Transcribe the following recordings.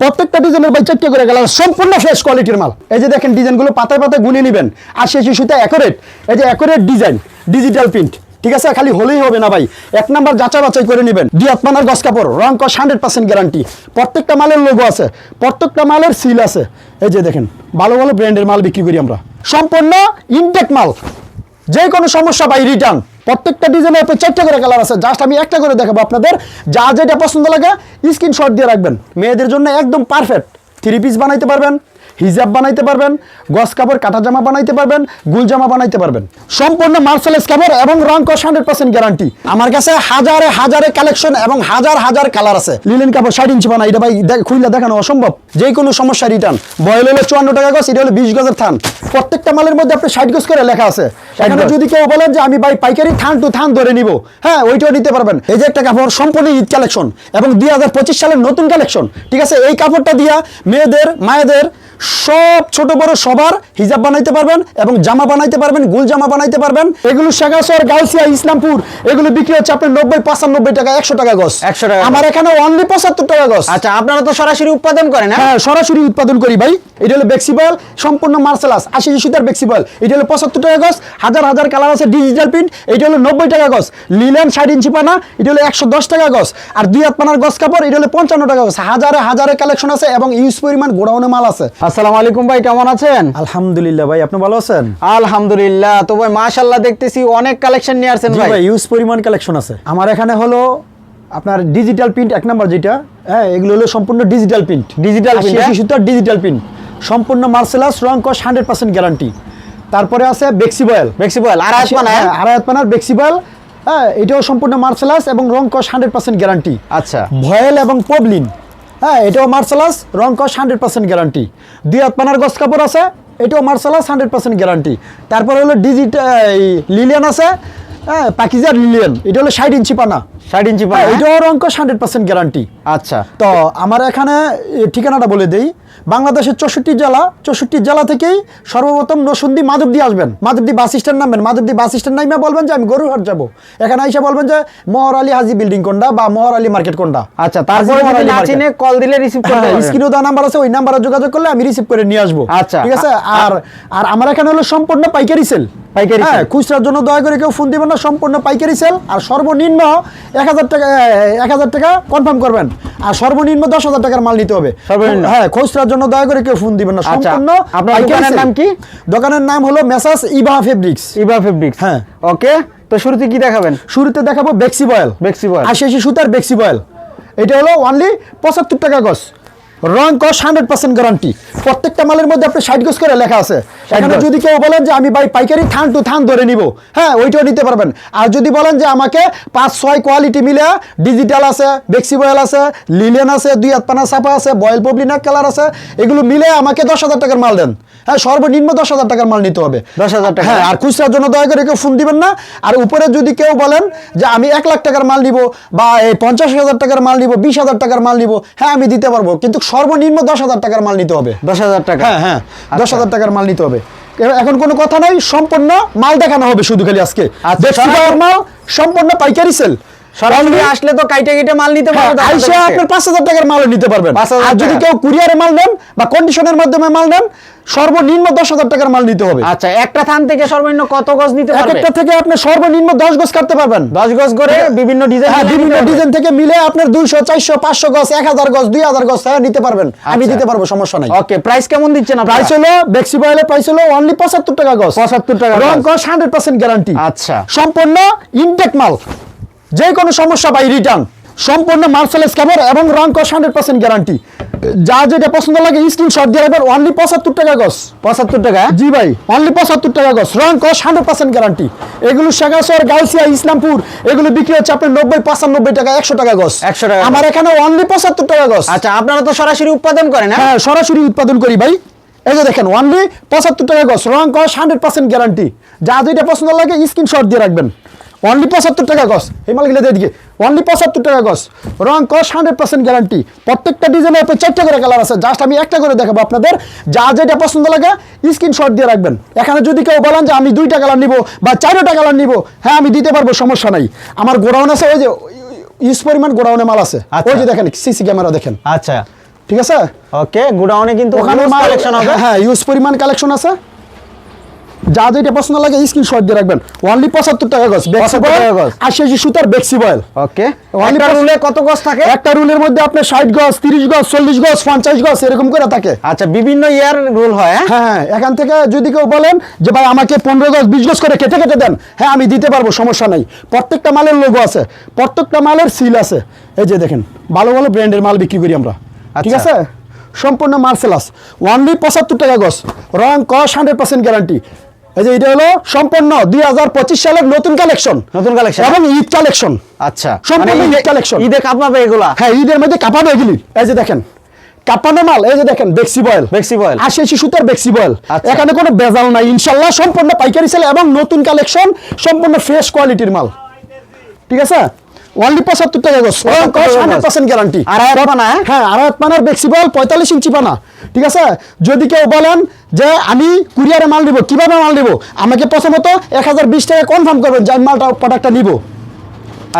প্রত্যেকটা ডিজাইনের ভাই চারটে করে গেলাম, সম্পূর্ণ ফ্রেশ কোয়ালিটির মাল। এই যে দেখেন ডিজাইনগুলো পাতায় পাতায় গুনে নেবেন আর শেষ ইস্যুতে অ্যাকোরেট এই যে অ্যাকোরেট ডিজাইন ডিজিটাল প্রিন্ট ঠিক আছে? খালি হলেই হবে না ভাই। এক নাম্বার যাচাই বাছাই করে নেবেন। দুই আত্মানার গস কাপড়, রং কস হান্ড্রেড পার্সেন্ট গ্যারান্টি প্রত্যেকটা মালের লোগো আছে, প্রত্যেকটা মালের সিল আছে। এই যে দেখেন, ভালো ভালো ব্র্যান্ডের মাল বিক্রি করি আমরা। সম্পূর্ণ ইনটেক মাল। যে কোনো সমস্যা বাই রিটার্ন প্রত্যেকটা ডিজাইনের উপরে চারটে করে কালার আছে। জাস্ট আমি একটা করে দেখাবো আপনাদের। যা যেটা পছন্দ লাগে স্ক্রিনশট দিয়ে রাখবেন। মেয়েদের জন্য একদম পারফেক্ট থ্রি পিস বানাইতে পারবেন। হিজাব বানাইতে পারবেন গস কাপড় কাটা জামা বানাইতে পারবেন গুল জামা বানাইতে পারবেন। সম্পূর্ণ মার্সেলেস কাপড় এবং রং কস হান্ড্রেড পার্সেন্ট গ্যারান্টি। আমার কাছে হাজারে হাজারে কালেকশন এবং হাজার হাজার কালার আছে। লিলেন কাপড় ষাট ইঞ্চি বানাই এটা ভাই খুইলা দেখানো অসম্ভব। যে কোনো সমস্যা রিটার্ন বয়েল হলে চুয়ান্ন টাকা গজ এটা হলো বিশ গজের থান। প্রত্যেকটা মালের মধ্যে আপনি ষাট গজ করে লেখা আছে। এখানে যদি কেউ বলেন যে আমি ভাই পাইকারি থান টু থান ধরে নিব হ্যাঁ ওইটাও নিতে পারবেন। এই যে একটা কাপড় সম্পূর্ণ ঈদ কালেকশন এবং দুই হাজার পঁচিশ সালের নতুন কালেকশন ঠিক আছে? এই কাপড়টা দিয়া মেয়েদের মায়েদের সব ছোট বড় সবার হিজাব বানাইতে পারবেন এবং জামা বানাইতে পারবেন গুল জামা বানাইতে পারবেন। এগুলো শেখাশর গাউসিয়া ইসলামপুর। এগুলো বিক্রি হচ্ছে আপনার নব্বই পঁচানব্বই টাকা একশো টাকা গজ। 100 টাকা আমার এখানে অনলি পঁচাত্তর টাকা গজ। আচ্ছা আপনারা তো সরাসরি উৎপাদন করেন হ্যাঁ? হ্যাঁ সরাসরি উৎপাদন করি ভাই। এটা হলো বেক্সিবল সম্পূর্ণ মার্শালাস আশি সুতার বেক্সিবল এটা হলো পঁচাত্তর টাকা গজ হাজার হাজার কালার আছে ডিজিটাল প্রিন্ট এটা হলো নব্বই টাকা গজ। লিলেন ষাট ইঞ্চি পানা এটা হলো একশো দশ টাকা গজ। আর দুই হাত পানার গজ কাপড় এটা হলো পঞ্চান্ন টাকা গজ। হাজারে হাজারে কালেকশন আছে এবং ইউজ পরিমাণ গোডাউনে মাল আছে। আসসালামু আলাইকুম ভাই কেমন আছেন? আলহামদুলিল্লাহ ভাই আপনি ভালো আছেন? আলহামদুলিল্লাহ। তো ভাই মাশাআল্লাহ দেখতেছি অনেক কালেকশন নিয়ে আসছেন ভাই। ইউজ পরিমাণ কালেকশন আছে। আমার এখানে হলো আপনার ডিজিটাল প্রিন্ট এক নাম্বার যেটা। হ্যাঁ এগুলো হলো সম্পূর্ণ ডিজিটাল প্রিন্ট হ্যাঁ? সুতার ডিজিটাল প্রিন্ট সম্পূর্ণ মার্সেলাস রং কস হান্ড্রেড পার্সেন্ট গ্যারান্টি তারপরে আছে বেক্সিবয়েল ফ্লেক্সিবল আর আসবে না হ্যাঁ? আড়াই পানার বেক্সিবয়েল হ্যাঁ এটাও সম্পূর্ণ মার্সেলাস এবং রং কস হান্ড্রেড পার্সেন্ট গ্যারান্টি আচ্ছা। ভয়েল এবং পবলিন হ্যাঁ এটাও মার্শালাস, রং কস হান্ড্রেড পার্সেন্ট গ্যারান্টি দুই হাত পানার গস কাপড় আছে, এটাও মার্শালাস হান্ড্রেড পার্সেন্ট গ্যারান্টি তারপরে হলো ডিজিটাল লিলিয়ান আছে হ্যাঁ পাকিজার লিলিয়ান এটা হলো ষাট ইঞ্চি পানা। ষাট ইঞ্চি হ্যাঁ, এটাও রং হান্ড্রেড পার্সেন্ট গ্যারান্টি আচ্ছা। তো আমার এখানে ঠিকানাটা বলে দেই। বাংলাদেশের চৌষট্টি জেলা চৌষট্টি জেলা থেকেই সর্বপ্রথম মাধবদি আসবেন। মাধবদি বাস স্ট্যান্ড নামবেন। মাধবদি বাস স্ট্যান্ড নামে বলবেন যে আমি গরুহাট যাব। এখানে এসে বলবেন যে মোহর আলী হাজি বিল্ডিং কোনটা বা মোহর আলী মার্কেট কোনটা। আচ্ছা তারপরে কল দিলে রিসিভ করতে হ্যাঁ, দেওয়া নাম্বার আছে ওই নাম্বারে যোগাযোগ করলে আমি রিসিভ করে নিয়ে আসব। আচ্ছা। ঠিক আছে? আর আর আমার এখানে হলো সম্পূর্ণ পাইকারি সেল পাইকারি হ্যাঁ খুচরার জন্য দয়া করে কেউ ফোন দিবেন না সম্পূর্ণ পাইকারি সেল আর সর্বনিম্ন এক হাজার টাকা এক হাজার টাকা কনফার্ম করবেন। আর সর্বনিম্ন দশ হাজার টাকার মাল নিতে হবে। হ্যাঁ খুচরার জন্য দয়া করে কেউ ফোন দিবেন না। আচ্ছা, সম্পূর্ণ দোকানের নাম কি? দোকানের নাম হলো messrs Eva fabrics Eva fabrics হ্যাঁ। ওকে তো শুরুতে কি দেখাবেন? শুরুতে দেখাবো বেক্সি বয়েল বেক্সি বয়েল। আশি আশি সুতার বেক্সি বয়েল এটা হলো অনলি পঁচাত্তর টাকা গজ। রং কস হান্ড্রেড পার্সেন্ট গ্যারান্টি প্রত্যেকটা মালের মধ্যে আপনি ষাট গোস করে লেখা আছে। এখানে যদি কেউ বলেন যে আমি ভাই পাইকারি থান টু থান ধরে নিব। হ্যাঁ ওইটাও নিতে পারবেন। আর যদি বলেন যে আমাকে পাঁচ ছয় কোয়ালিটি মিলে ডিজিটাল আছে বেক্সি বয়েল আছে লিলেন আছে দুই হাত পানা ছাপা আছে বয়েল পবলিনা কালার আছে এগুলো মিলে আমাকে দশ হাজার টাকার মাল দেন। হ্যাঁ সর্বনিম্ন দশ হাজার টাকার মাল নিতে হবে। 10,000 টাকা। হ্যাঁ আর খুচরার জন্য দয়া করে কেউ ফোন দিবেন না। আর উপরে যদি কেউ বলেন যে আমি এক লাখ টাকার মাল নিব বা এই পঞ্চাশ হাজার টাকার মাল নিব বিশ হাজার টাকার মাল নিব হ্যাঁ আমি দিতে পারব। কিন্তু সর্বনিম্ন দশ হাজার টাকার মাল নিতে হবে। দশ হাজার টাকা। হ্যাঁ হ্যাঁ দশ আচ্ছা। হাজার টাকার মাল নিতে হবে। এখন কোনো কথা নাই সম্পূর্ণ মাল দেখানো হবে শুধু খালি আজকে। আচ্ছা, মাল সম্পূর্ণ পাইকারি সেল। সরাসরি আসলে তো কাইটে কেটে মাল নিতে পারবে আইসে আপনাদের আপনার পাঁচ হাজার টাকার নিতে পারবেন। আর যদি কেউ কুরিয়ারে মাল নেন বা কন্ডিশনের মাধ্যমে মাল নেন সর্বনিম্ন দশ হাজার টাকার মাল নিতে হবে। আচ্ছা একটা থান থেকে সর্বনিম্ন কত গজ নিতে একটা থেকে আপনি সর্বনিম্ন দশ গজ কাটতে পারবেন। দশ গজ করে বিভিন্ন ডিজাইন হ্যাঁ বিভিন্ন ডিজাইন থেকে মিলে আপনার দুইশো চারশো পাঁচশো গজ এক হাজার গজ দুই হাজার গজ হ্যাঁ নিতে পারবেন। আমি আচ্ছা। দিতে পারব সমস্যা নাই। ওকে প্রাইস কেমন দিচ্ছেন প্রাইস হলো বেক্সি বয়েলের প্রাইস হলো অনলি পঁচাত্তর টাকা গজ। 75 টাকা রং গজ। গজ হান্ড্রেড পার্সেন্ট গ্যারান্টি আচ্ছা। সম্পূর্ণ ইনটেক মাল। যে কোনো সমস্যা বাই রিটার্ন সম্পূর্ণ মার্সেলেস কাপড় এবং রং কস হান্ড্রেড পার্সেন্ট গ্যারান্টি যা যেটা পছন্দ লাগে স্ক্রিনশট দিয়ে রাখবেন অনলি পঁচাত্তর টাকা গজ পঁচাত্তর টাকা? জি ভাই অনলি পঁচাত্তর টাকা গজ রং কস হান্ড্রেড পার্সেন্ট গ্যারান্টি এগুলো শেখাশর গাউসিয়া ইসলামপুর এগুলো বিক্রি হচ্ছে আপনার নব্বই পঁচানব্বই টাকা একশো টাকা গজ 100 টাকা আমার এখানে অনলি পঁচাত্তর টাকা গজ আচ্ছা আপনারা তো সরাসরি উৎপাদন করেন হ্যাঁ? হ্যাঁ সরাসরি উৎপাদন করি ভাই। এই যে দেখেন অনলি পঁচাত্তর টাকা গছ রং কস হান্ড্রেড পার্সেন্ট গ্যারান্টি যা যেটা পছন্দ লাগে স্ক্রিনশট দিয়ে রাখবেন। অনলি পঁচাত্তর টাকা গছ হিমাল গেলে দিকে অনলি পঁচাত্তর টাকা গছ রং কস হান্ড্রেড পার্সেন্ট গ্যারান্টি প্রত্যেকটা ডিজাইনের উপরে চারটে করে কালার আছে। জাস্ট আমি একটা করে দেখাবো আপনাদের। যা যেটা পছন্দ লাগে স্ক্রিনশট দিয়ে রাখবেন। এখানে যদি কেউ বলেন যে আমি দুইটা কালার নিব বা চারটা কালার নিব হ্যাঁ আমি দিতে পারব সমস্যা নাই। আমার গোডাউন আছে ওই যে ইউজ পরিমাণ গোডাউনে মাল আছে। আচ্ছা। ওই যে দেখেন সিসি ক্যামেরা দেখেন। আচ্ছা। ঠিক আছে? ওকে গোডাউনে কিন্তু ওখানে ওখানে মাল কালেকশন হবে। হ্যাঁ ইউজ পরিমাণ কালেকশন আছে। যা যেটা পছন্দ লাগে স্ক্রিনশট দিয়ে রাখবেন। অনলি পঁচাত্তর টাকা গজ 75 টাকা গজ। আশি আশি সুতার বেক্সি বয়েল ওকে একটা রুলে কত গজ থাকে? একটা রুলের মধ্যে আপনার ষাট গজ তিরিশ গজ চল্লিশ গজ পঞ্চাশ গজ এরকম করে থাকে। আচ্ছা বিভিন্ন ইয়ার রুল হয় হ্যাঁ? হ্যাঁ হ্যাঁ এখান থেকে যদি কেউ বলেন যে ভাই আমাকে পনেরো গজ বিশ গজ করে কেটে কেটে দেন। হ্যাঁ আমি দিতে পারব সমস্যা নেই। প্রত্যেকটা মালের লোগো আছে প্রত্যেকটা মালের সিল আছে। এই যে দেখেন ভালো ভালো ব্র্যান্ডের মাল বিক্রি করি আমরা। ঠিক আচ্ছা। আছে? সম্পূর্ণ মার্সেলাস ওনলি পঁচাত্তর টাকা গজ। রং কস হান্ড্রেড পার্সেন্ট গ্যারান্টি এই যে এটা হলো সম্পূর্ণ দুই হাজার পঁচিশ সালের নতুন কালেকশন। নতুন কালেকশন। এবং ঈদ কালেকশন। আচ্ছা। সম্পূর্ণ মানে ঈদ কালেকশন। ঈদে কাপাবে এগুলা? হ্যাঁ ঈদের মধ্যে কাপাবে এগুলি। এই যে দেখেন কাপানো মাল এই যে দেখেন বেক্সি বয়েল। বেক্সি বয়েল। আশি আশি সুতার বেক্সি বয়েল। আচ্ছা। এখানে কোনো বেজাল নাই। ইনশাল্লাহ সম্পূর্ণ পাইকারি সেল এবং নতুন কালেকশন সম্পূর্ণ ফ্রেশ কোয়ালিটির মাল। ঠিক আছে? অনলি পঁচাত্তর টাকা গজ 75 টাকা গজ। হান্ড্রেড পার্সেন্ট গ্যারান্টি আড়াই হাত পানা, হ্যাঁ? হ্যাঁ পানার বেক্সি পঁয়তাল্লিশ ইঞ্চি পানা। ঠিক আছে? যদি কেউ বলেন যে আমি কুরিয়ারে মাল নিব কীভাবে মাল নিব? আমাকে প্রথমত এক হাজার বিশ টাকা কনফার্ম করবেন যে আমি মালটা প্রোডাক্টটা নিব।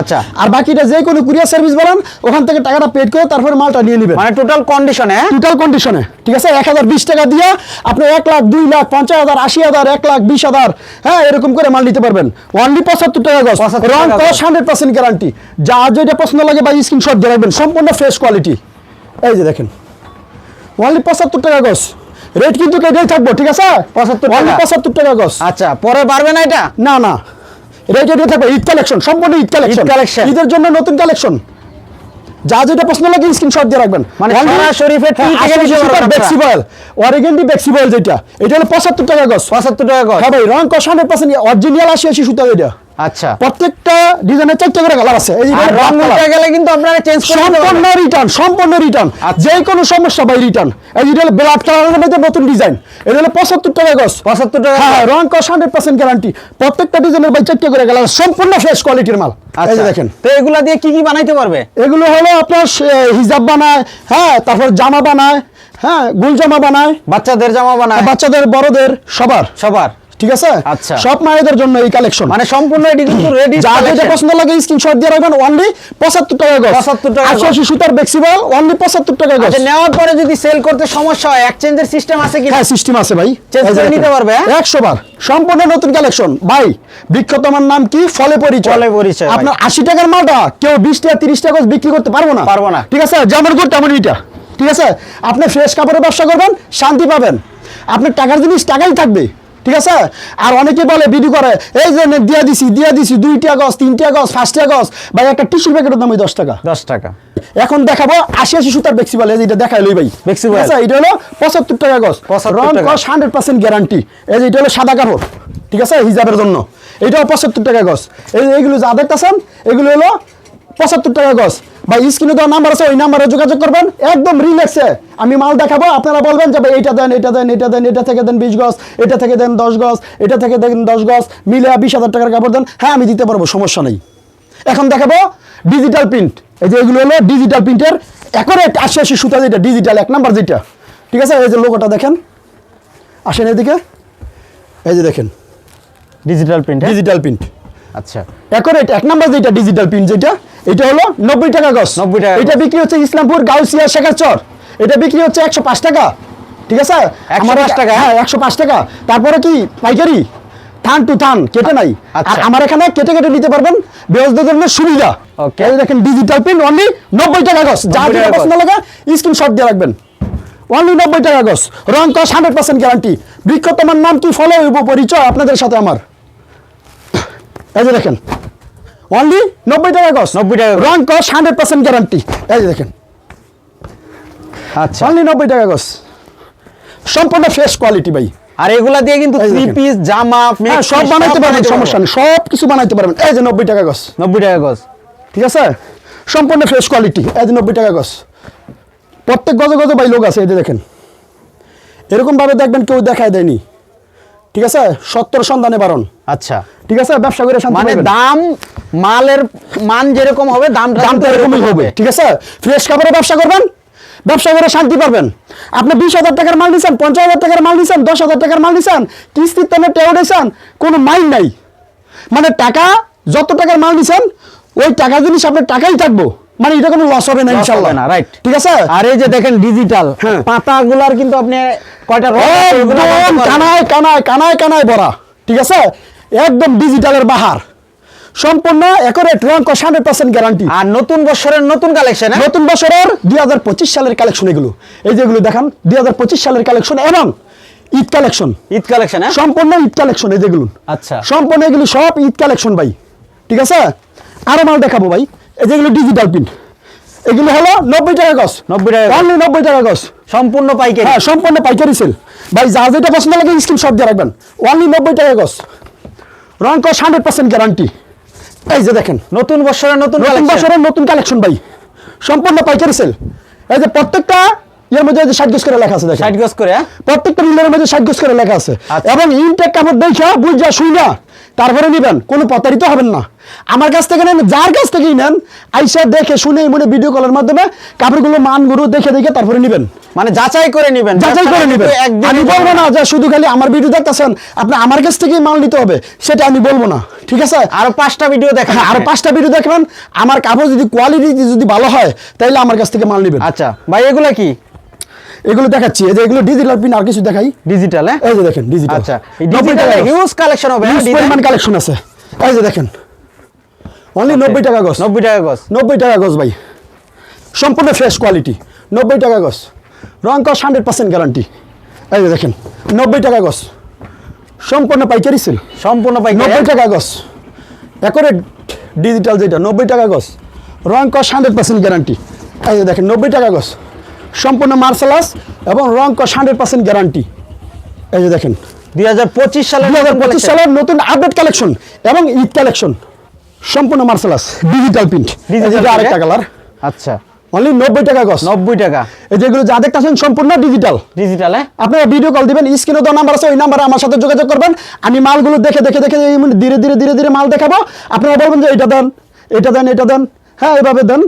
আচ্ছা। আর বাকিটা যে কোনো কুরিয়ার সার্ভিস বলেন ওখান থেকে টাকাটা পেড করে তারপরে মালটা নিয়ে নেবেন। মানে টোটাল কন্ডিশনে টোটাল কন্ডিশনে ঠিক আছে? এক হাজার বিশ টাকা দিয়ে আপনি এক লাখ দুই লাখ পঞ্চাশ হাজার আশি হাজার এক লাখ বিশ হাজার হ্যাঁ এরকম করে মাল নিতে পারবেন। অনলি পঁচাত্তর টাকা গজ 75 রং কস হান্ড্রেড পার্সেন্ট গ্যারান্টি যা যেটা পছন্দ লাগে বা স্ক্রিনশট দিয়ে রাখবেন। সম্পূর্ণ ফ্রেশ কোয়ালিটি এই যে দেখেন। অনলি পঁচাত্তর টাকা গজ রেট কিন্তু এটাই থাকব ঠিক আছে? 75 টাকা। অনলি পঁচাত্তর টাকা গজ আচ্ছা পরে পারবে না এটা? না না। এটাই থাকবে। ঈদ কালেকশন সম্পূর্ণ ঈদ কালেকশন ঈদ ঈদের জন্য নতুন কালেকশন যা যেটা পছন্দ লাগে স্ক্রিনশট দিয়ে রাখবেন। মানে সরাসরি বেক্সি বয়েল অরিগেন্ডি বেক্সি বয়েল যেটা। এটা হলো পঁচাত্তর টাকা গছ পঁচাত্তর টাকা গছ হ্যাঁ ভাই রং কষ হান্ড্রেড পার্সেন্ট অরিজিনাল আশি আশি সুতা এটা। আচ্ছা। প্রত্যেকটা ডিজাইনের চারটে করে কালার আছে। এই রং গেলে কিন্তু আপনারা চেঞ্জ সম্পূর্ণ রিটার্ন সম্পূর্ণ রিটার্ন আচ্ছা। যে কোনো সমস্যা ভাই রিটার্ন এই যে এটা হলো ব্ল্যাক কালারের মধ্যে নতুন ডিজাইন এটা হলো পঁচাত্তর টাকা গজ 75 টাকা হ্যাঁ রং কষ হান্ড্রেড পার্সেন্ট গ্যারান্টি প্রত্যেকটা ডিজাইনের ভাই চারটে করে কালার সম্পূর্ণ ফ্রেশ কোয়ালিটির মাল। আচ্ছা। দেখেন। তো এগুলা দিয়ে কি কি বানাইতে পারবে? এগুলো হলো আপনার হিজাব বানায় হ্যাঁ তারপর জামা বানায় হ্যাঁ গুল জামা বানায়। বাচ্চাদের জামা বানায়। বাচ্চাদের বড়দের সবার। সবার। ঠিক আছে? আচ্ছা। সব মায়েদের জন্য এই কালেকশন মানে সম্পূর্ণ এটি কিন্তু রেডি যা যেটা পছন্দ লাগে স্ক্রিনশট দিয়ে রাখবেন অনলি পঁচাত্তর টাকা গজ। 75 টাকা আশি গজ। আশি সুতার বেক্সিবল অনলি পঁচাত্তর টাকা গজ। আচ্ছা নেওয়ার পরে যদি সেল করতে সমস্যা হয় এক্সচেঞ্জের সিস্টেম আছে কি হ্যাঁ সিস্টেম আছে ভাই। যে করে নিতে পারবে, হ্যাঁ? একশো বার। সম্পূর্ণ নতুন কালেকশন ভাই বিখ্যাত আমার নাম কি? ফলে পরিচয়। ফলে পরিচয়। আপনার আশি টাকার মালটা কেউ বিশ টাকা তিরিশ টাকা গজ বিক্রি করতে পারব না? পারব না। ঠিক আছে? যেমন গুড তেমন এটা ঠিক আছে? আপনি ফ্রেশ কাপড়ের ব্যবসা করবেন শান্তি পাবেন। আপনার টাকার জিনিস টাকাই থাকবে। ঠিক আছে? আর অনেকে বলে বিডি করে এই যে দিয়া দিছি দিয়া দিছি দুইটা গজ তিনটা গজ পাঁচটা গজ ভাই একটা টিস্যুর প্যাকেটের দাম ওই দশ টাকা। দশ টাকা। এখন দেখাবো আশি আশি সুতার বেক্সি বলে এটা দেখাই লই ভাই। বেক্সি ঠিক বল। আছে? এটা হলো পঁচাত্তর টাকা গজ 75 রং। কস হান্ড্রেড পার্সেন্ট গ্যারান্টি এই যে এটা হলো সাদা কাপড়। ঠিক আছে? হিজাবের জন্য। এটাও পঁচাত্তর টাকা গজ এই এগুলো যা দেখতেছেন এগুলো হলো পঁচাত্তর টাকা গজ। বা স্ক্রিনে দেওয়া নাম্বার আছে ওই নাম্বারে যোগাযোগ করবেন। একদম রিল্যাক্সে আমি মাল দেখাবো আপনারা বলবেন যে ভাই এটা দেন এটা দেন এটা দেন এটা থেকে দেন বিশ গজ এটা থেকে দেন দশ গজ এটা থেকে দেন দশ গজ মিলে বিশ হাজার টাকার কাপড় দেন। হ্যাঁ আমি দিতে পারব সমস্যা নেই। এখন দেখাবো ডিজিটাল প্রিন্ট এই যে এগুলো হলো ডিজিটাল প্রিন্টের অ্যাকোরেট আশি আশি সুতা যেটা ডিজিটাল এক নাম্বার যেটা। ঠিক আছে? এই যে লোগোটা দেখেন। আসেন এদিকে। এই যে দেখেন। ডিজিটাল প্রিন্ট ডিজিটাল প্রিন্ট আচ্ছা। অ্যাকোরেট এক নাম্বার যেটা ডিজিটাল প্রিন্ট যেটা। এটা হলো নব্বই টাকা গজ। 90 টাকা এটা বিক্রি হচ্ছে ইসলামপুর গাউসিয়া শেখারচর এটা বিক্রি হচ্ছে একশো পাঁচ টাকা। ঠিক আছে? 105 আমার টাকা? হ্যাঁ একশো পাঁচ টাকা। তারপরে কি? পাইকারি। থান টু থান কেটে নাই। আর আচ্ছা। আমার এখানে কেটে কেটে নিতে পারবেন বেহজদের জন্য সুবিধা. এই দেখেন ডিজিটাল প্রিন্ট অনলি নব্বই টাকা গজ। যা 90 যেটা টাকা পছন্দ লাগে স্ক্রিনশট দিয়ে রাখবেন। অনলি নব্বই টাকা গজ। রং কস হান্ড্রেড পার্সেন্ট গ্যারান্টি বৃক্ষ তোমার নাম কি ফলে পরিচয় আপনাদের সাথে আমার। এই যে দেখেন অনলি নব্বই টাকা গজ 90 টাকা। রং কস হান্ড্রেড পার্সেন্ট গ্যারান্টি এই যে দেখেন। আচ্ছা। অনলি নব্বই টাকা গজ সম্পূর্ণ ফ্রেশ কোয়ালিটি ভাই। আর এগুলা দিয়ে কিন্তু থ্রি পিস জামা হ্যাঁ সব বানাইতে পারবেন সমস্যা নেই। সব কিছু বানাইতে পারবেন। এই যে নব্বই টাকা গজ নব্বই টাকা গজ ঠিক আছে? সম্পূর্ণ ফ্রেশ কোয়ালিটি এই যে নব্বই টাকা গজ প্রত্যেক গজে গজে ভাই লোক আছে এই যে দেখেন। এরকমভাবে দেখবেন কেউ দেখায় দেয়নি। ঠিক আছে? সত্তর সন্ধানে বারণ। আচ্ছা। ঠিক আছে? ব্যবসা করে মানে দাম মালের মান যেরকম হবে দামটা দাম কিন্তু এরকমই হবে। ঠিক আছে? ফ্রেশ কাপড়ে ব্যবসা করবেন ব্যবসা করে শান্তি পাবেন। আপনি বিশ হাজার টাকার মাল নিছেন পঞ্চাশ হাজার টাকার মাল নিছেন দশ হাজার টাকার মাল নিছেন কিস্তির তেমন টেও নিছেন কোনো মাইন্ড নাই। মানে টাকা যত টাকার মাল নিছেন ওই টাকা জিনিস আপনার টাকাই থাকব। মানে এটা কোনো লস হবে না হবে না, right. ঠিক আছে? আর এই যে দেখেন ডিজিটাল হ্যাঁ। পাতাগুলার কিন্তু আপনি কয়টা একদম কানায় কানায় কানায় কানায় ভরা ঠিক আছে? একদম ডিজিটালের বাহার। সম্পূর্ণ একরেট রং হান্ড্রেড পার্সেন্ট গ্যারান্টি আর নতুন বছরের নতুন কালেকশন নতুন বছরের দুই হাজার পঁচিশ সালের কালেকশন এগুলো। এই যেগুলো দেখান দুই হাজার পঁচিশ সালের কালেকশন এবং ঈদ কালেকশন ঈদ কালেকশন হ্যাঁ? সম্পূর্ণ ঈদ কালেকশন এই যেগুলো আচ্ছা। সম্পূর্ণ এগুলো সব ঈদ কালেকশন ভাই ঠিক আছে? আরও মাল দেখাবো ভাই। যেগুলো ডিজিটাল প্রিন্ট এগুলো হলো নব্বই টাকা গছ 90 টাকা অনলি নব্বই টাকা গছ সম্পূর্ণ পাইকারি। হ্যাঁ সম্পূর্ণ পাইকারি সেল ভাই যা যেটা পছন্দ লাগে স্ক্রিনশট দিয়ে রাখবেন। অনলি নব্বই টাকা গছ রং কস হান্ড্রেড পার্সেন্ট গ্যারান্টি এই যে দেখেন। নতুন বছরের নতুন নতুন বছরের নতুন কালেকশন ভাই। সম্পূর্ণ পাইকারি সেল এই যে প্রত্যেকটা এর মধ্যে যে ষাট গজ করে লেখা আছে 60 গজ করে হ্যাঁ? প্রত্যেকটা রিলের মধ্যে ষাট গজ করে লেখা আছে। আচ্ছা। এবং ইনটেক কাপড় দেখা বুঝা শুইনা তারপরে নিবেন। কোনো প্রতারিত হবেন না। আমার কাছ থেকে নেন যার কাছ থেকেই নেন আইসা দেখে শুনে মনে ভিডিও কলের মাধ্যমে কাপড়গুলো মানগুলো দেখে দেখে তারপরে নিবেন। মানে যাচাই করে নেবেন যাচাই করে নিবেন। আমি বলব না যে শুধু খালি আমার ভিডিও দেখতেছেন আপনি আমার কাছ থেকেই মাল নিতে হবে সেটা আমি বলব না। ঠিক আছে? আরও পাঁচটা ভিডিও দেখেন হ্যাঁ আরও পাঁচটা ভিডিও দেখবেন আমার কাপড় যদি কোয়ালিটি যদি ভালো হয় তাহলে আমার কাছ থেকে মাল নেবেন। আচ্ছা ভাই এগুলো কি? এগুলো দেখাচ্ছি এই যে এগুলো ডিজিটাল পিন আর কিছু দেখাই। ডিজিটাল হ্যাঁ? এই যে দেখেন ডিজিটাল আচ্ছা ডিজিটাল হিউজ কালেকশন হবে হ্যাঁ, হিউজ পরিমাণ কালেকশন আছে। এই যে দেখেন অনলি নব্বই টাকা গজ 90 টাকা গজ নব্বই টাকা গজ ভাই। সম্পূর্ণ ফ্রেশ কোয়ালিটি নব্বই টাকা গজ রং কস হান্ড্রেড পার্সেন্ট গ্যারান্টি এই যে দেখেন নব্বই টাকা গজ সম্পূর্ণ পাইকারি সেল সম্পূর্ণ পাইকারি নব্বই টাকা গজ একরেট ডিজিটাল যেটা নব্বই টাকা গজ রং কস হান্ড্রেড পার্সেন্ট গ্যারান্টি এই যে দেখেন নব্বই টাকা গজ সম্পূর্ণ মার্শালাস এবং রং কস হান্ড্রেড পার্সেন্ট গ্যারান্টি এই যে দেখেন। 2025 সালের দুই হাজার পঁচিশ collection। সালের নতুন আপডেট কালেকশন এবং ঈদ কালেকশন সম্পূর্ণ মার্শালাস ডিজিটাল প্রিন্ট ডিজিটাল আরেকটা হ্যাঁ? কালার আচ্ছা। অনলি নব্বই টাকা কস 90 টাকা। এই যেগুলো যা দেখতেছেন সম্পূর্ণ ডিজিটাল ডিজিটাল হ্যাঁ? আপনারা ভিডিও কল দিবেন স্ক্রিনে দেওয়া নাম্বার আছে ওই নাম্বারে আমার সাথে যোগাযোগ করবেন। আমি মালগুলো দেখে দেখে দেখে মানে ধীরে ধীরে ধীরে ধীরে মাল দেখাবো। আপনারা বলবেন যে এটা দেন এটা দেন এটা দেন। হ্যাঁ এভাবে দেন।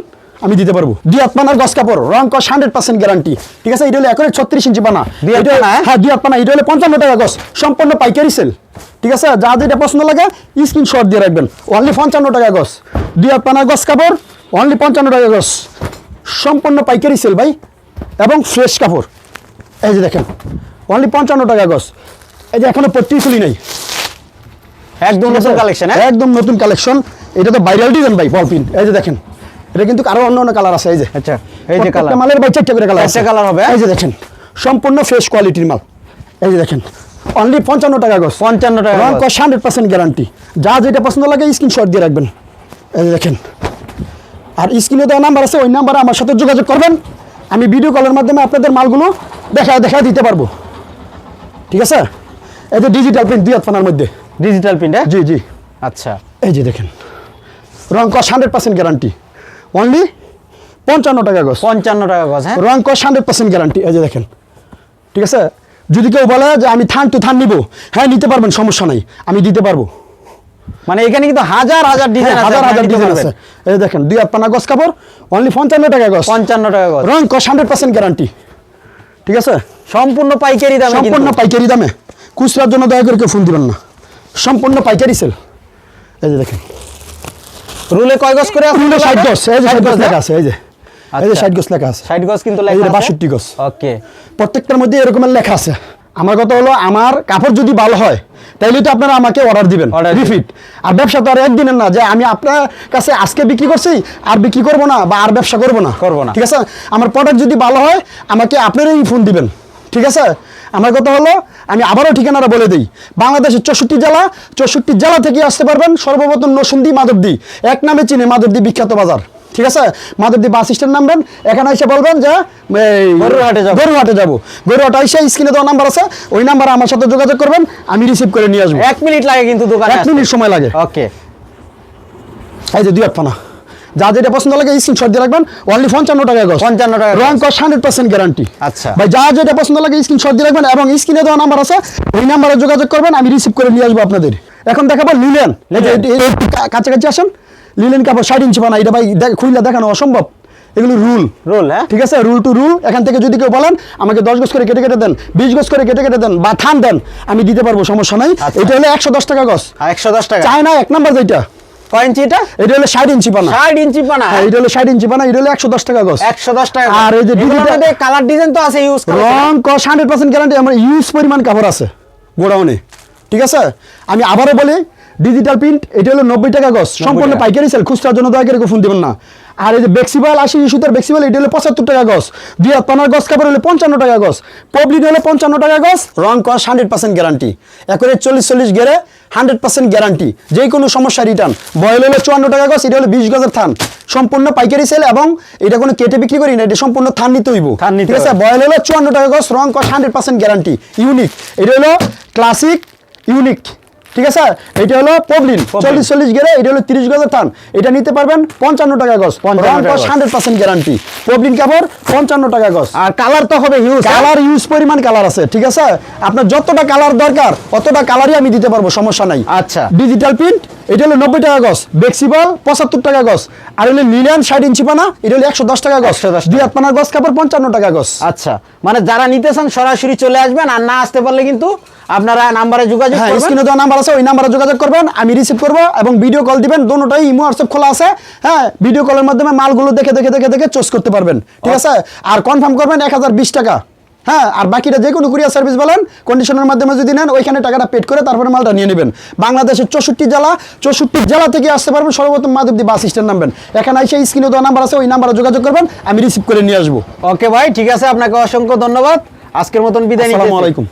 আমি দিতে পারব। দুই হাত পানার গস কাপড় রং কস হান্ড্রেড পার্সেন্ট গ্যারান্টি ঠিক আছে? এটা হলো এখন ছত্রিশ ইঞ্চি পানা। হ্যাঁ? হ্যাঁ দুই হাত পানা। এটা হলো পঞ্চান্ন টাকা গস সম্পূর্ণ পাইকারি সেল ঠিক আছে? যা যেটা পছন্দ লাগে স্ক্রিনশট দিয়ে রাখবেন। অনলি পঞ্চান্ন টাকা গস দুই হাত পানার গস কাপড় অনলি পঞ্চান্ন টাকা গস সম্পূর্ণ পাইকারি সেল ভাই। এবং ফ্রেশ কাপড়। এই যে দেখেন অনলি পঞ্চান্ন টাকা গজ এই যে এখনও পট্টি খুলি নাই। একদম নতুন কালেকশন হ্যাঁ? একদম নতুন কালেকশন এটা তো ভাইরাল ডিজাইন ভাই বল প্রিন্ট এই যে দেখেন। এটা কিন্তু আরও অন্য অন্য কালার আছে এই যে। আচ্ছা এই যে কালার মালের ভাই চারটে করে কালার চারটে colour হবে, হ্যাঁ? এই যে দেখেন সম্পূর্ণ ফ্রেশ কোয়ালিটির মাল। এই যে দেখেন অনলি পঞ্চান্ন টাকা গজ। 55 টাকা রং কস হান্ড্রেড পার্সেন্ট গ্যারান্টি যা যেটা পছন্দ লাগে স্ক্রিনশট দিয়ে রাখবেন। এই যে দেখেন আর স্ক্রিনে দেওয়া নাম্বার আছে ওই নাম্বারে আমার সাথে যোগাযোগ করবেন। আমি ভিডিও কলের মাধ্যমে আপনাদের মালগুলো দেখা দেখা দিতে পারব। ঠিক আছে? এই যে ডিজিটাল প্রিন্ট দুই হাত পানার মধ্যে। ডিজিটাল প্রিন্ট হ্যাঁ? জি জি। আচ্ছা। এই যে দেখেন রং কস হান্ড্রেড পার্সেন্ট গ্যারান্টি অনলি পঞ্চান্ন টাকা গজ। 55 টাকা গজ হ্যাঁ। রং কস হান্ড্রেড পার্সেন্ট গ্যারান্টি এই যে দেখেন। ঠিক আছে? যদি কেউ বলে যে আমি থান টু থান নিব হ্যাঁ নিতে পারবেন সমস্যা নাই। আমি দিতে পারব। মানে এখানে কিন্তু হাজার হাজার ডিজাইন হ্যাঁ, হাজার হাজার ডিজাইন আছে। এই দেখেন দুই হাত পানা গজ কাপড় অনলি পঞ্চান্ন টাকা গজ। 55 টাকা গজ। রং কস হান্ড্রেড পার্সেন্ট গ্যারান্টি ঠিক আছে? সম্পূর্ণ পাইকারি দামে সম্পূর্ণ পাইকারি দামে। খুচরার জন্য দয়া করে কেউ ফোন দিবেন না। সম্পূর্ণ পাইকারি সেল এই যে দেখেন। রুলে কয় গজ করে আছে ষাট গজ এই যে ষাট গজ লেখা? আছে এই যে। এই যে ষাট গজ লেখা আছে। 60 গজ কিন্তু লেখা আছে? 62 গজ। ওকে। প্রত্যেকটার মধ্যে এরকম লেখা আছে। আমার কথা হলো আমার কাপড় যদি ভালো হয় তাইলে তো আপনারা আমাকে অর্ডার দিবেন। রিফিট আর ব্যবসা তো আর একদিনের না যে আমি আপনার কাছে আজকে বিক্রি করছি আর বিক্রি করব না বা আর ব্যবসা করব না। করব না। ঠিক আছে? আমার প্রোডাক্ট যদি ভালো হয় আমাকে আপনারাই ফোন দিবেন। ঠিক আছে? আমার কথা হলো আমি আবারও ঠিকানাটা বলে দিই। বাংলাদেশের চৌষট্টি জেলা চৌষট্টি জেলা থেকে আসতে পারবেন সর্বপ্রথম নসুন্দি মাধবদি। এক নামে চিনে মাধবদি বিখ্যাত বাজার। ঠিক আছে? মাধবদি বাস স্ট্যান্ড নামবেন এখানে এসে বলবেন যে এই, গরুরহাটে যাব। গরুহাটে যাব। গরুহাটে এসে স্ক্রিনে দেওয়া নাম্বার আছে ওই নাম্বারে আমার সাথে যোগাযোগ করবেন আমি রিসিভ করে নিয়ে আসব। এক মিনিট লাগে কিন্তু দোকানে এক মিনিট সময় লাগে। ওকে। এই যে দুই পানা যা যেটা পছন্দ লাগে স্ক্রিনশট দিয়ে রাখবেন। অনলি পঞ্চান্ন টাকা গজ। 55 টাকা রং। কস হান্ড্রেড পার্সেন্ট গ্যারান্টি আচ্ছা। ভাই যা যেটা পছন্দ লাগে স্ক্রিনশট দিয়ে রাখবেন এবং স্ক্রিনে দেওয়া নাম্বার আছে ওই নাম্বারে যোগাযোগ করবেন আমি রিসিভ করে নিয়ে আসব আপনাদের। এখন দেখাবো লিলেন কাছাকাছি আসেন। লিলেন কাপড় ষাট ইঞ্চি বানা এটা ভাই দেখ- খুললে দেখানো অসম্ভব। এগুলো রুল রুল হ্যাঁ? ঠিক আছে? রুল টু রুল এখান থেকে যদি কেউ বলেন আমাকে দশ গজ করে কেটে কেটে দেন বিশ গজ করে কেটে কেটে দেন বা থান দেন আমি দিতে পারব সমস্যা নাই। আচ্ছা। এটা হলো একশো দশ টাকা গজ। আর 110 টাকা। চায় না এক নাম্বার যেটা কয় ইঞ্চি এটা? এটা হলো ষাট ইঞ্চি পানা। ষাট ইঞ্চি পানা। হ্যাঁ এটা হলো ষাট ইঞ্চি পানা এটা হলো একশো দশ টাকা গজ। একশো দশ টাকা আর এই যে digital- কালার ডিজাইন তো আছে ইউজ রং কস হান্ড্রেড পার্সেন্ট গ্যারান্টি আমার ইউজ পরিমাণ কাপড় আছে গোডাউনে। ঠিক আছে? আমি আবারও বলি ডিজিটাল প্রিন্ট এটা হলো নব্বই টাকা গজ। সম্পূর্ণ। পাইকারি সেল খুচরার জন্য দয়া করে ফোন দিবেন না। আর এই যে বেক্সিবাল আশি সুতার বেক্সিবাল এটা হলো পঁচাত্তর টাকা গজ। দুই হাত পানার গজ কাপড় হলো পঞ্চান্ন টাকা গজ। পবলিন হলো পঞ্চান্ন টাকা গজ রং কস হান্ড্রেড পার্সেন্ট গ্যারান্টি একরে চল্লিশ চল্লিশ গেরে হান্ড্রেড পার্সেন্ট গ্যারান্টি যে কোনো সমস্যা রিটার্ন বয়েল হলো চুয়ান্ন টাকা গজ এটা হলো বিশ গজের থান। সম্পূর্ণ পাইকারি সেল এবং এটা কোনো কেটে বিক্রি করি না এটা সম্পূর্ণ থান নিতে হইব। থান নিতে ঠিক আছে। বয়েল হলো চুয়ান্ন টাকা গজ রং কস হান্ড্রেড পার্সেন্ট গ্যারান্টি ইউনিক এটা হলো ক্লাসিক ইউনিক ঠিক আছে? এটা হলো পবলিন চল্লিশ চল্লিশ গেলে এটা হলো তিরিশ গজের থান এটা নিতে পারবেন পঞ্চান্ন টাকা গজ। 55 রং টাকা কস গজ। হান্ড্রেড পার্সেন্ট গ্যারান্টি পবলিন কাপড় পঞ্চান্ন টাকা গজ। আর কালার তো হবে হিউজ কালার ইউজ পরিমাণ কালার আছে ঠিক আছে? আপনার যতটা কালার দরকার অতটা কালারই আমি দিতে পারব সমস্যা নাই। আচ্ছা। ডিজিটাল প্রিন্ট এটা হলো নব্বই টাকা গজ। বেক্সিবল পঁচাত্তর টাকা গজ। আর হলো লিলিয়ান ষাট ইঞ্চি পানা এটা হলো একশো দশ টাকা গজ। 110 দুই হাত পানার গজ কাপড় পঞ্চান্ন টাকা গজ। আচ্ছা। মানে যারা নিতে চান সরাসরি চলে আসবেন আর না আসতে পারলে কিন্তু আপনারা নাম্বারে যোগাযোগ হ্যাঁ স্ক্রিনে দেওয়া নাম্বার আছে ওই নাম্বারে যোগাযোগ করবেন আমি রিসিভ করব এবং ভিডিও কল দিবেন দোনোটাই ইমো হোয়াটসঅ্যাপ খোলা আছে। হ্যাঁ ভিডিও কলের মাধ্যমে মালগুলো দেখে দেখে দেখে দেখে চুজ করতে পারবেন। ঠিক আছে? আর কনফার্ম করবেন এক হাজার বিশ টাকা। হ্যাঁ আর বাকিটা যে কোনো কুরিয়ার সার্ভিস বলেন কন্ডিশনের মাধ্যমে যদি নেন ওইখানে টাকাটা পেড করে তারপরে মালটা নিয়ে নেবেন। বাংলাদেশের চৌষট্টি জেলা চৌষট্টি জেলা থেকে আসতে পারবেন সর্বপ্রথম মাধবদী বাস স্ট্যান্ড নামবেন। এখানে এসে স্ক্রিনে দেওয়া নাম্বার আছে ওই নাম্বারে যোগাযোগ করবেন আমি রিসিভ করে নিয়ে আসব। ওকে ভাই ঠিক আছে আপনাকে অসংখ্য ধন্যবাদ। আজকের মতন বিদায় আসসালামু আলাইকুম।